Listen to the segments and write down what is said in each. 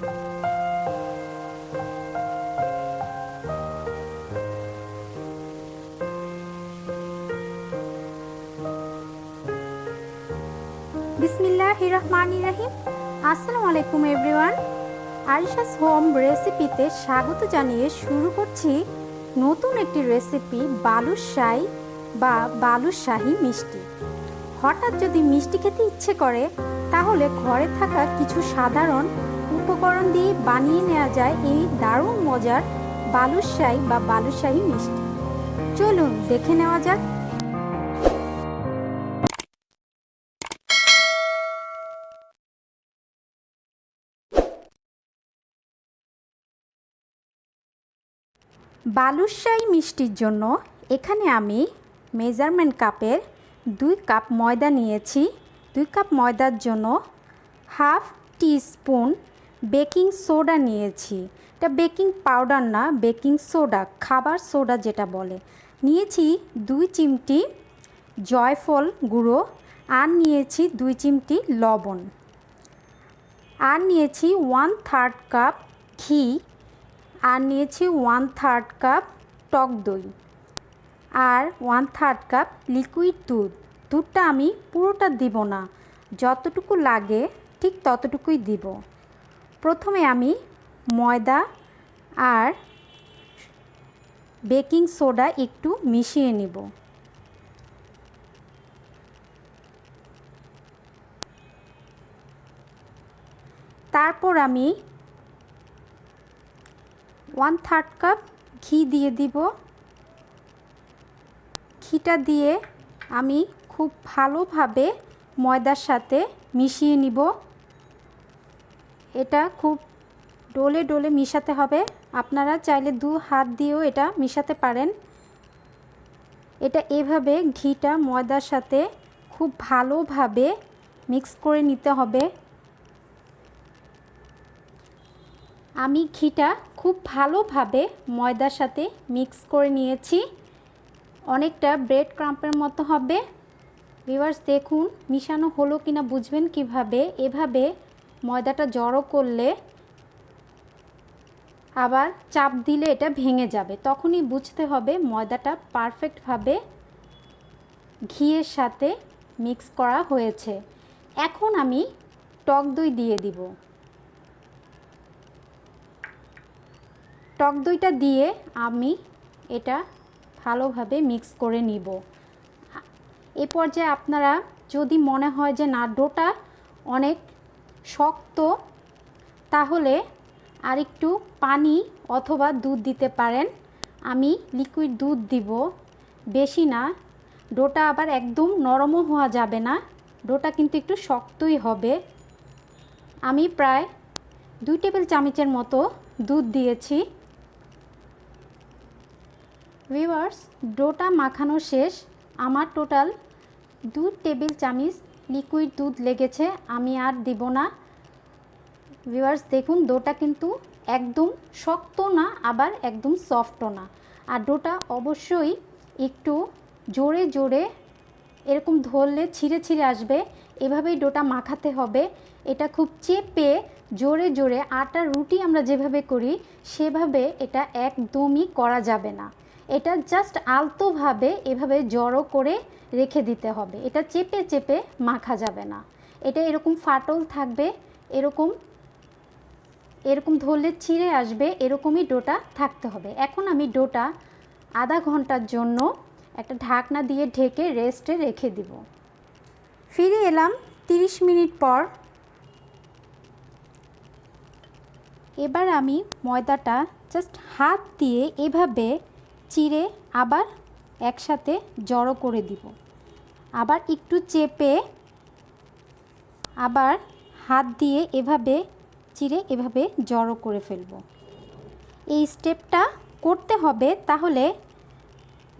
বিসমিল্লাহ everyone. Arisha's home রেসিপিতে স্বাগত জানিয়ে শুরু করছি নতুন একটি রেসিপি বালুশাহী বা বালুশাহী মিষ্টি। হঠাৎ যদি মিষ্টি খেতে ইচ্ছে করে, তাহলে ঘরে থাকা কিছু সাধারণ উপকরণ দিয়ে বানিয়ে নেওয়া যায় এই দারুণ মজার বালুশাহী বা বালুশাহী মিষ্টি। চলুন, দেখে নেওয়া যাক। বালুশাহী মিষ্টির জন্য এখানে আমি মেজারমেন্ট কাপের দুই কাপ ময়দা নিয়েছি। দুই কাপ ময়দার জন্য half teaspoon baking soda নিয়েছি। এটা বেকিং পাউডার না, বেকিং সোডা, খাবার সোডা যেটা বলে। নিয়েছি দুই চিমটি জয়ফল গুঁড়ো আর নিয়েছি দুই চিমটি লবণ। আর নিয়েছি ওয়ান থার্ড কাপ ঘি আর নিয়েছি ওয়ান থার্ড কাপ টক দই আর ওয়ান থার্ড কাপ লিকুইড দুধ। দুধটা আমি পুরোটা দিব না। যতটুকু লাগে ঠিক ততটুকুই দিব। প্রথমে আমি ময়দা আর বেকিং সোডা একটু মিশিয়ে নিব। তারপর আমি ওয়ান থার্ড কাপ ঘি দিয়ে দিব। ঘিটা দিয়ে আমি খুব ভালোভাবে ময়দার সাথে মিশিয়ে নিব। এটা খুব ডোলে ডোলে মিশাতে হবে। আপনারা চাইলে দু হাত দিয়েও এটা মিশাতে পারেন। এটা এভাবে ঘিটা, ময়দার সাথে খুব ভালোভাবে মিক্স করে নিতে হবে। আমি ঘিটা খুব ভালোভাবে ময়দার সাথে মিক্স করে নিয়েছি। অনেকটা ব্রেড ক্রাম্পের মতো হবে। ভিভার্স দেখুন, মিশানো হলো কিনা বুঝবেন কীভাবে? এভাবে ময়দাটা জড়ো করলে আবার চাপ দিলে এটা ভেঙে যাবে। তখনই বুঝতে হবে ময়দাটা পারফেক্টভাবে ঘিয়ের সাথে মিক্স করা হয়েছে। এখন আমি টক দই দিয়ে দিব। টক দইটা দিয়ে আমি এটা ভালোভাবে মিক্স করে নিব। এ পর্যায়ে আপনারা যদি মনে হয় যে না, ডোটা অনেক শক্ত, তাহলে আরেকটু পানি অথবা দুধ দিতে পারেন। আমি লিকুইড দুধ দিব। বেশি না, ডোটা আবার একদম নরমও হওয়া যাবে না, ডোটা কিন্তু একটু শক্তই হবে। আমি প্রায় দুই টেবিল চামচের মতো দুধ দিয়েছি। ভিওয়ার্স ডোটা মাখানো শেষ। আমার টোটাল দু টেবিল চামচ লিকুইড দুধ লেগেছে, আমি আর দিব না। ভিওয়ার্স দেখুন, ডোটা কিন্তু একদম শক্ত না, আবার একদম সফটও না। আর ডোটা অবশ্যই একটু জোরে জোরে এরকম ধরলে ছিঁড়ে ছিঁড়ে আসবে। এভাবেই ডোটা মাখাতে হবে। এটা খুব চেপে জোরে জোরে আটার রুটি আমরা যেভাবে করি, সেভাবে এটা একদমই করা যাবে না। এটা জাস্ট আলতোভাবে এভাবে জড়ো করে রেখে দিতে হবে। এটা চেপে চেপে মাখা যাবে না। এটা এরকম ফাটল থাকবে, এরকম এরকম ধরলে ছিঁড়ে আসবে, এরকমই ডোটা থাকতে হবে। এখন আমি ডোটা আধা ঘণ্টার জন্য একটা ঢাকনা দিয়ে ঢেকে রেস্টে রেখে দিব। ফিরে এলাম 30 মিনিট পর। এবার আমি ময়দাটা জাস্ট হাত দিয়ে এভাবে চিড়ে আবার একসাথে জড়ো করে দিব। আবার একটু চেপে আবার হাত দিয়ে এভাবে, চিড়ে এভাবে জড়ো করে ফেলব। এই স্টেপটা করতে হবে তাহলে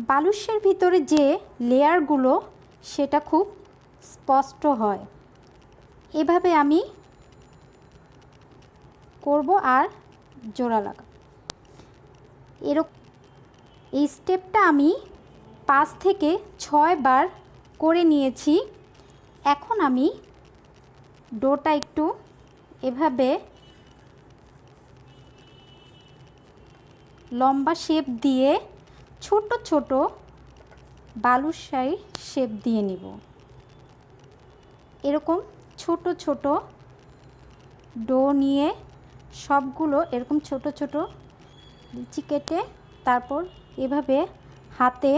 বালুশের ভিতরে যে লেয়ারগুলো সেটা খুব স্পষ্ট হয়। এভাবে আমি করব আর জোড়া লাগা এরকম এই স্টেপটা আমি পাঁচ থেকে ছয় বার করে নিয়েছি। এখন আমি ডোটা একটু এভাবে লম্বা শেপ দিয়ে ছোট ছোট বালুশাহী শেপ দিয়ে নিব। এরকম ছোট ছোট ডো নিয়ে সবগুলো এরকম ছোট ছোট লিচি কেটে তারপর এভাবে হাতে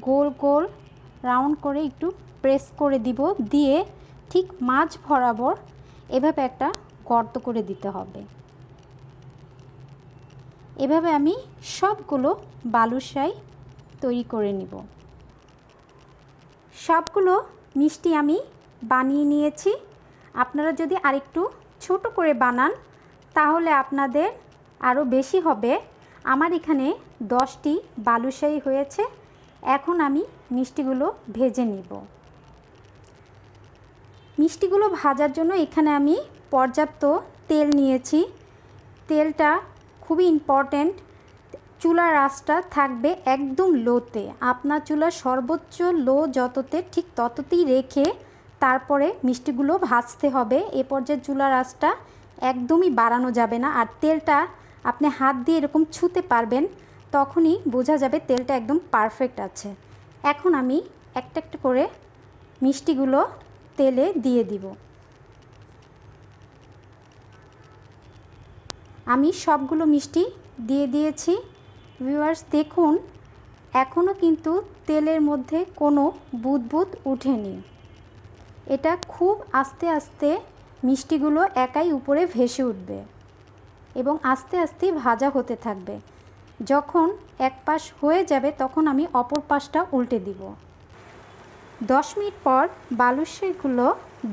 গোল গোল রাউন্ড করে একটু প্রেস করে দিব, দিয়ে ঠিক মাছ বরাবর এভাবে একটা গর্ত করে দিতে হবে। এভাবে আমি সবগুলো বালুশাই তৈরি করে নিব। সবগুলো মিষ্টি আমি বানিয়ে নিয়েছি। আপনারা যদি আরেকটু ছোট করে বানান, তাহলে আপনাদের আরও বেশি হবে। আমার এখানে দশটি বালুশাহী হয়েছে। এখন আমি মিষ্টিগুলো ভেজে নিব। মিষ্টিগুলো ভাজার জন্য এখানে আমি পর্যাপ্ত তেল নিয়েছি। তেলটা খুবই ইম্পর্ট্যান্ট চুলার আঁচটা থাকবে একদম লোতে। আপনার চুলা সর্বোচ্চ লো যততে ঠিক তততেই রেখে তারপরে মিষ্টিগুলো ভাজতে হবে। এ পর্যায়ে চুলার আঁচটা একদমই বাড়ানো যাবে না। আর তেলটা আপনি হাত দিয়ে এরকম ছুতে পারবেন, তখনই বোঝা যাবে তেলটা একদম পারফেক্ট আছে। এখন আমি একটা একটা করে মিষ্টিগুলো তেলে দিয়ে দিব। আমি সবগুলো মিষ্টি দিয়ে দিয়েছি। ভিউয়ার্স দেখুন এখনও কিন্তু তেলের মধ্যে কোনো বুদবুদ উঠেনি। এটা খুব আস্তে আস্তে মিষ্টিগুলো একাই উপরে ভেসে উঠবে। এবং আস্তে আস্তে ভাজা হতে থাকবে। যখন এক পাশ হয়ে যাবে, তখন আমি অপর পাশটা উল্টে দিব। দশ মিনিট পর বালুশাইগুলো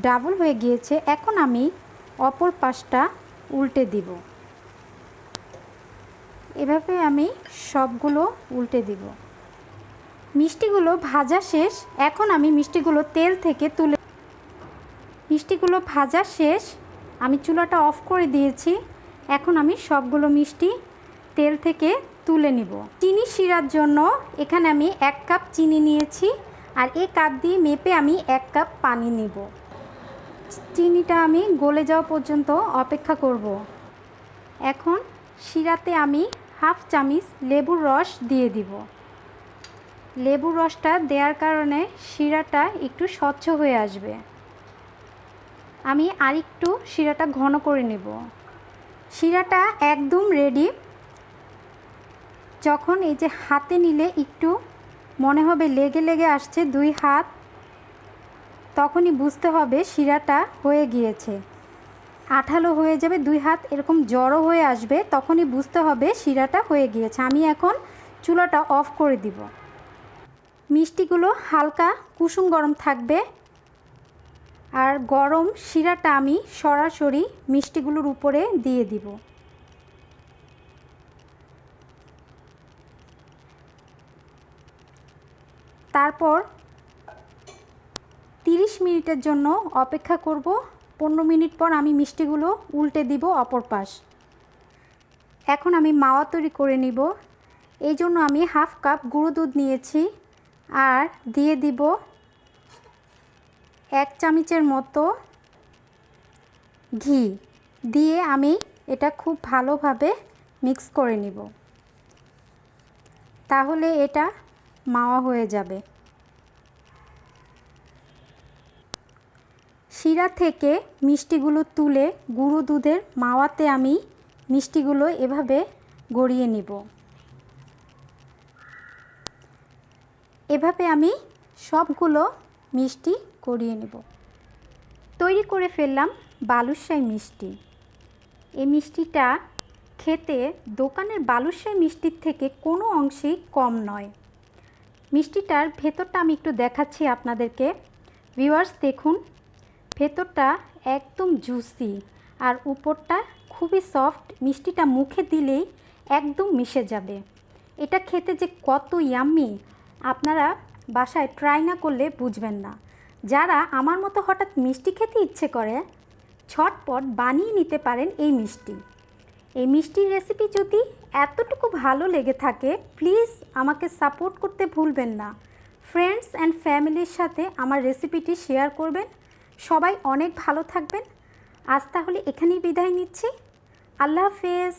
ডাবল হয়ে গিয়েছে, এখন আমি অপর পাশটা উল্টে দিব। এভাবে আমি সবগুলো উল্টে দিব। মিষ্টিগুলো ভাজা শেষ, এখন আমি মিষ্টিগুলো তেল থেকে তুলে মিষ্টিগুলো ভাজা শেষ, আমি চুলাটা অফ করে দিয়েছি। এখন আমি সবগুলো মিষ্টি তেল থেকে তুলে নিব। চিনি শিরার জন্য এখানে আমি এক কাপ চিনি নিয়েছি আর এই কাপ দিয়ে মেপে আমি এক কাপ পানি নিব। চিনিটা আমি গলে যাওয়া পর্যন্ত অপেক্ষা করব। এখন শিরাতে আমি হাফ চামিচ লেবুর রস দিয়ে দিব। লেবুর রসটা দেওয়ার কারণে শিরাটা একটু স্বচ্ছ হয়ে আসবে। আমি আরেকটু শিরাটা ঘন করে নেব। শিরাটা একদম রেডি যখন এই যে হাতে নিলে একটু মনে হবে লেগে লেগে আসছে দুই হাত, তখনই বুঝতে হবে শিরাটা হয়ে গিয়েছে। আঠালো হয়ে যাবে, দুই হাত এরকম জড়ো হয়ে আসবে, তখনই বুঝতে হবে শিরাটা হয়ে গিয়েছে। আমি এখন চুলাটা অফ করে দিব। মিষ্টিগুলো হালকা কুসুম গরম থাকবে। আর গরম শিরাটা আমি সরাসরি মিষ্টিগুলোর উপরে দিয়ে দিব। তারপর তিরিশ মিনিটের জন্য অপেক্ষা করব। পনেরো মিনিট পর আমি মিষ্টিগুলো উল্টে দিব অপর পাশ। এখন আমি মাওয়া তৈরি করে নিব। এই জন্য আমি হাফ কাপ গুঁড়ো দুধ নিয়েছি। আর দিয়ে দিব এক চামচের মতো ঘি দিয়ে আমি এটা খুব ভালোভাবে মিক্স করে নিব। তাহলে এটা মাওয়া হয়ে যাবে। শিরা থেকে মিষ্টিগুলো তুলে গুঁড়ো দুধের মাওয়াতে আমি মিষ্টিগুলো এভাবে গড়িয়ে নিব। এভাবে আমি সবগুলো মিষ্টি করিয়ে নেব। তৈরি করে ফেললাম বালুশাই মিষ্টি। এই মিষ্টিটা খেতে দোকানের বালুশাই মিষ্টির থেকে কোনো অংশেই কম নয়। মিষ্টিটার ভেতরটা আমি একটু দেখাচ্ছি আপনাদেরকে। ভিউয়ার্স, দেখুন, ভেতরটা একদম জুসি আর উপরটা খুবই সফট। মিষ্টিটা মুখে দিলেই একদম মিশে যাবে। এটা খেতে যে কত ইয়াম্মি! আপনারা বাসায় ট্রাই না করলে বুঝবেন না। যারা আমার মতো হঠাৎ মিষ্টি খেতে ইচ্ছে করে, ছটপট বানিয়ে নিতে পারেন এই মিষ্টি। এই মিষ্টির রেসিপি যদি এতটুকু ভালো লেগে থাকে প্লিজ আমাকে সাপোর্ট করতে ভুলবেন না। ফ্রেন্ডস অ্যান্ড ফ্যামিলির সাথে আমার রেসিপিটি শেয়ার করবেন। সবাই অনেক ভালো থাকবেন। আজ তাহলে এখানেই বিদায় নিচ্ছি। আল্লাহ হাফেজ।